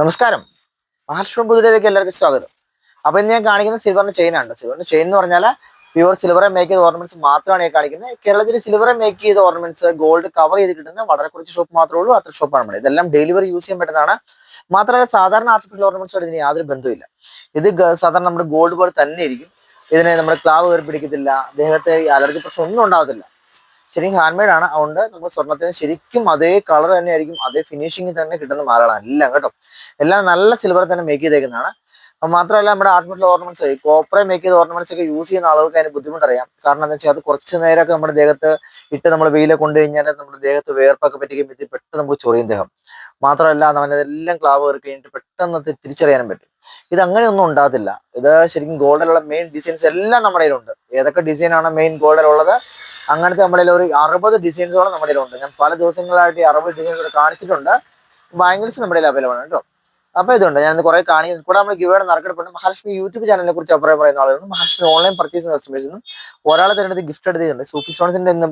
നമസ്കാരം. മഹാലക്ഷ്മി പുതിയിലേക്ക് എല്ലാവർക്കും സ്വാഗതം. അപ്പൊ ഇന്ന് ഞാൻ കാണിക്കുന്ന സിൽവറിന്റെ ആണ്. സിൽവറിന്റെ ചെയിൻ എന്ന് പറഞ്ഞാൽ പ്യുവർ സിൽവർ മേക്ക് ചെയ്ത ഓർണമെന്റ്സ് മാത്രമാണ് ഞാൻ കാണിക്കുന്നത്. കേരളത്തിൽ സിൽവർ മേക്ക് ചെയ്ത ഓർണമെന്റ്സ് ഗോൾഡ് കവർ ചെയ്ത് കിട്ടുന്ന വളരെ കുറച്ച് ഷോപ്പ് മാത്രമേ ഉള്ളൂ. അത്ര ഷോപ്പാണ് നമ്മുടെ ഇതെല്ലാം ഡെലിവറി യൂസ് ചെയ്യാൻ പറ്റുന്നതാണ്. മാത്രമല്ല സാധാരണ ആർട്ടിഫിഷ്യൽ ഓർണമെന്റ്സോട് ഇതിന് യാതൊരു ബന്ധമില്ല ഇത് സാധാരണ നമ്മുടെ ഗോൾഡ് പോലെ തന്നെ ഇരിക്കും. ഇതിനെ നമ്മുടെ ക്ലാവ് കയറി പിടിക്കത്തില്ല ദേഹത്തെ അലർജി പ്രശ്നം ഒന്നും ഉണ്ടാവത്തില്ല. ശരിക്കും ഹാൻഡ് മെയ്ഡ് ആണ്. അതുകൊണ്ട് നമ്മൾ സ്വർണത്തിന് ശരിക്കും അതേ കളർ തന്നെ ആയിരിക്കും അതേ ഫിനിഷിംഗ് തന്നെ കിട്ടുന്ന മാലകളാണ്. എല്ലാം കേട്ടോ. എല്ലാം നല്ല സിൽവർ തന്നെ മേക്ക് ചെയ്തേക്കുന്നതാണ്. മാത്രമല്ല നമ്മുടെ ആർട്ടിഫിഷ്യൽ ഓർണമെന്റ്സ് കോപ്പറെ മേക്ക് ചെയ്ത ഓർണമെന്റ്സ് ഒക്കെ യൂസ് ചെയ്യുന്ന ആളുകൾക്ക് അതിന് ബുദ്ധിമുട്ടറിയാം. കാരണം എന്താ വെച്ചാൽ അത് കുറച്ച് നേരമൊക്കെ നമ്മുടെ ദേഹത്ത് ഇട്ട് നമ്മൾ വെയിലെ കൊണ്ടു കഴിഞ്ഞാൽ നമ്മുടെ ദേഹത്ത് വേർപ്പൊക്കെ പറ്റിക്കും ഇത് പെട്ടെന്ന് നമുക്ക് ചൊറിയും ദേഹം. മാത്രമല്ല അവനെല്ലാം ക്ലാവ് കയറി കഴിഞ്ഞിട്ട് പെട്ടെന്ന് തിരിച്ചറിയാനും പറ്റും. ഇത് അങ്ങനെയൊന്നും ഉണ്ടാകത്തില്ല. ഇത് ശരിക്കും ഗോൾഡിലുള്ള മെയിൻ ഡിസൈൻസ് എല്ലാം നമ്മുടെ കയ്യിലുണ്ട്. ഏതൊക്കെ ഡിസൈനാണ് മെയിൻ ഗോൾഡിലുള്ളത് അങ്ങനത്തെ നമ്മുടെ ഒരു അറുപത് ഡിസൈൻസോളം നമ്മുടെ ഉണ്ട് ഞാൻ പല ദിവസങ്ങളായിട്ട് ഈ അറുപത് ഡിസൈൻസ് കാണിച്ചിട്ടുണ്ട്. ബാംഗിൾസ് നമ്മുടെ അവൈലബിൾ ആണ് കേട്ടോ. അപ്പൊ ഇതുണ്ട്. ഞാൻ കുറെ കാണിക്കുന്നു കൂടെ നമ്മൾ ഗിവേഡ് നറുക്കെടുപ്പുണ്ട് മഹാലക്ഷ്മി യൂട്യൂബ് ചാനലിനെ കുറിച്ച് അഭിപ്രായം പറയുന്ന ആളുകളും മഹാലക്ഷ്മി ഓൺലൈൻ പർച്ചേസ് കസ്റ്റമേഴ്സിനും ഒരാളെ തിരഞ്ഞെടുത്ത് ഗിഫ്റ്റ് എടുത്തിട്ടുണ്ട്. സൂഫി സ്റ്റോൺസിന്റെ ഇന്ന്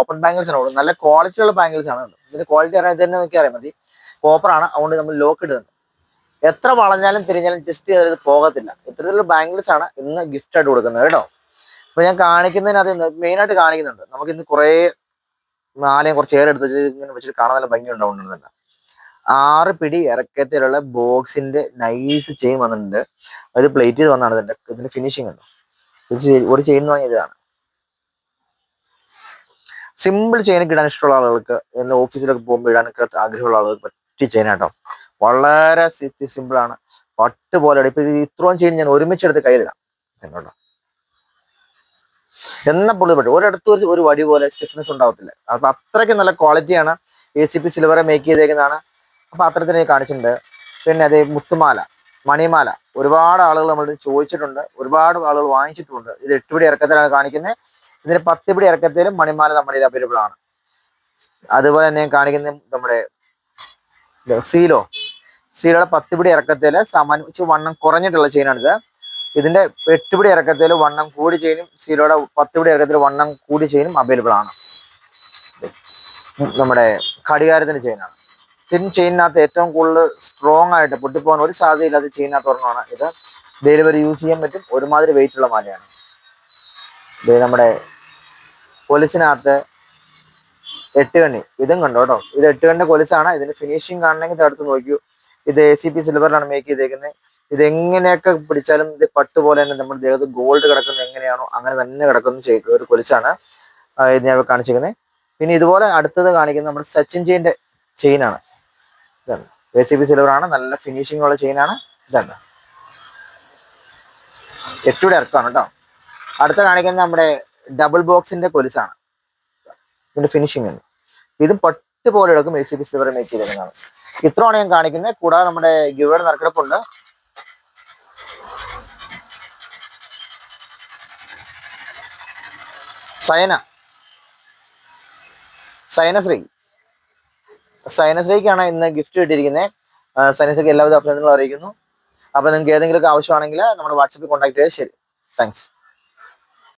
ഓപ്പൺ ബാംഗിൾസ് ആണ് നല്ല ക്വാളിറ്റിയുള്ള ബാംഗിൾസ് ആണ്. ഇതിന്റെ ക്വാളിറ്റി അറിയാൻ തന്നെ നോക്കി അറിയാൻ മതി. ആണ്. അതുകൊണ്ട് നമ്മൾ ലോക്ക് ഇടുന്നുണ്ട്. എത്ര വളഞ്ഞാലും തിരിഞ്ഞാലും ടെസ്റ്റ് ചെയ്തത് പോകത്തില്ല. ഇത്തരത്തിലുള്ള ബാംഗിൾസ് ആണ് ഇന്ന് ഗിഫ്റ്റ് ആയിട്ട് കൊടുക്കുന്നത് കേട്ടോ. അപ്പൊ ഞാൻ കാണിക്കുന്നതിനകത്ത് മെയിൻ ആയിട്ട് കാണിക്കുന്നുണ്ട്. നമുക്ക് ഇന്ന് കുറേ നാലേം കുറച്ച് ഏറെ എടുത്ത് ഇങ്ങനെ വെച്ചിട്ട് കാണാൻ നല്ല ഭംഗി ഉണ്ടാവുന്നുണ്ടല്ല. ആറ് പിടി ഇറക്കത്തിലുള്ള ബോക്സിന്റെ നൈസ് ചെയിൻ വന്നിട്ടുണ്ട്. അത് പ്ലേറ്റ് ചെയ്ത് വന്നാണ് ഇതിന്റെ ഇതിന്റെ ഫിനിഷിംഗ് ഉണ്ട്? ഇത് ഒരു ചെയിൻ ഇതാണ്. സിമ്പിൾ ചെയിനൊക്കെ ഇടാൻ ഇഷ്ടമുള്ള ആളുകൾക്ക് എന്നാൽ ഓഫീസിലൊക്കെ പോകുമ്പോൾ ഇടാനൊക്കെ ആഗ്രഹമുള്ള ആളുകൾക്ക് പറ്റിയ ചെയിൻ ആട്ടോ. വളരെ സിമ്പിൾ ആണ്. പട്ട് പോലെ ഇപ്പൊ ഇത് ഇത്രയും ചെയിൻ ഞാൻ ഒരുമിച്ചെടുത്ത് കയ്യിലിടാം. എന്നോട്ടോ എന്ന പുള്ളി പറ്റും. ഒരിടത്ത് ഒരു ഒരു വടി പോലെ സ്റ്റിഫ്നെസ് ഉണ്ടാവത്തില്ല. അപ്പൊ അത്രയ്ക്ക് നല്ല ക്വാളിറ്റിയാണ് എ സി പി സിൽവറെ മേക്ക് ചെയ്തേക്കുന്നതാണ്. അപ്പൊ അത്തരത്തിന് കാണിച്ചിട്ടുണ്ട്. പിന്നെ അതേ മുത്തുമാല മണിമാല. ഒരുപാട് ആളുകൾ നമ്മൾ ചോദിച്ചിട്ടുണ്ട്. ഒരുപാട് ആളുകൾ വാങ്ങിച്ചിട്ടുണ്ട്. ഇത് എട്ടുപിടി ഇറക്കത്തിലാണ് കാണിക്കുന്നത്. ഇതിന് പത്തുപിടി ഇറക്കത്തിലും മണിമാല നമ്മുടെ ഇത് അവൈലബിൾ ആണ്. അതുപോലെ തന്നെ കാണിക്കുന്ന നമ്മുടെ സീലോ. സീലോടെ പത്ത് പിടി ഇറക്കത്തിൽ ഇച്ചിരി വണ്ണം കുറഞ്ഞിട്ടുള്ള ചെയിനാണിത് ഇതിന്റെ എട്ടുപിടി ഇറക്കത്തിൽ വണ്ണം കൂടി ചെയിനും സീലോയുടെ പത്തുപിടി ഇറക്കത്തിൽ വണ്ണം കൂടി ചെയിനും അവൈലബിൾ ആണ്. നമ്മുടെ ഘടികാരത്തിന്റെ ചെയിനാണ് തിൻ ചെയിനകത്ത് ഏറ്റവും കൂടുതൽ സ്ട്രോങ് ആയിട്ട് പൊട്ടിപ്പോകാൻ ഒരു സാധ്യതയില്ലാത്ത ചെയിനകത്ത് ഒരെണ്ണമാണ്. ഇത് ഡെലിവറി യൂസ് ചെയ്യാൻ പറ്റും. ഒരുമാതിരി വെയിറ്റ് ഉള്ള മാലയാണ്. ഇത് നമ്മുടെ കൊലിസിനകത്ത് എട്ട് കണ്ണി. ഇതും കണ്ടോ കേട്ടോ? ഇത് എട്ട് കണ്ണി കൊലിസാണ്. ഇതിന്റെ ഫിനിഷിംഗ് കാണണമെങ്കിൽ അടുത്ത് നോക്കൂ ഇത് എ സി പി സിൽവറിലാണ് മേക്ക് ചെയ്തേക്കുന്നത്. ഇത് എങ്ങനെയൊക്കെ പിടിച്ചാലും ഇത് പട്ട് പോലെ തന്നെ നമ്മുടെ ദേഹത്ത് ഗോൾഡ് കിടക്കുന്നത് എങ്ങനെയാണോ അങ്ങനെ തന്നെ കിടക്കുന്ന ഒരു കൊലിച്ചാണ് ഇത് ഞാൻ കാണിച്ചിരിക്കുന്നത് പിന്നെ ഇതുപോലെ അടുത്തത് കാണിക്കുന്നത് നമ്മുടെ സച്ചിൻ ചെയിന്റെ ചെയിനാണ് ഇതാണ്. എ സി സിൽവർ ആണ്. നല്ല ഫിനിഷിംഗ് ഉള്ള ചെയിനാണ് ഇതാണ്. എട്ടുകൂടെ ഇറക്കമാണ് കേട്ടോ. അടുത്ത കാണിക്കുന്നത് നമ്മുടെ ഡബിൾ ബോക്സിന്റെ കൊലിസാണ് ഇതിന്റെ ഫിനിഷിംഗ് ഉണ്ട് ഇതും പട്ട് പോലെ എടുക്കും A C P silver make ചെയ്തിരുന്നതാണ്. ഇത്രയാണ് ഞാൻ കാണിക്കുന്നത്. കൂടാതെ നമ്മുടെ ഗിവേഡ് നറുക്കെടുപ്പുണ്ട്. സയന. സയനശ്രീ. സയനശ്രീക്കാണ് ഇന്ന് ഗിഫ്റ്റ് കിട്ടിയിരിക്കുന്നത് സയനശ്രീക്ക് എല്ലാവിധ അഭിനന്ദനങ്ങളും അറിയിക്കുന്നു. അപ്പൊ നിങ്ങൾക്ക് ഏതെങ്കിലുമൊക്കെ ആവശ്യമാണെങ്കിൽ നമ്മുടെ വാട്സപ്പിൽ കോൺടാക്ട് ചെയ്താൽ ശരി. താങ്ക്സ്.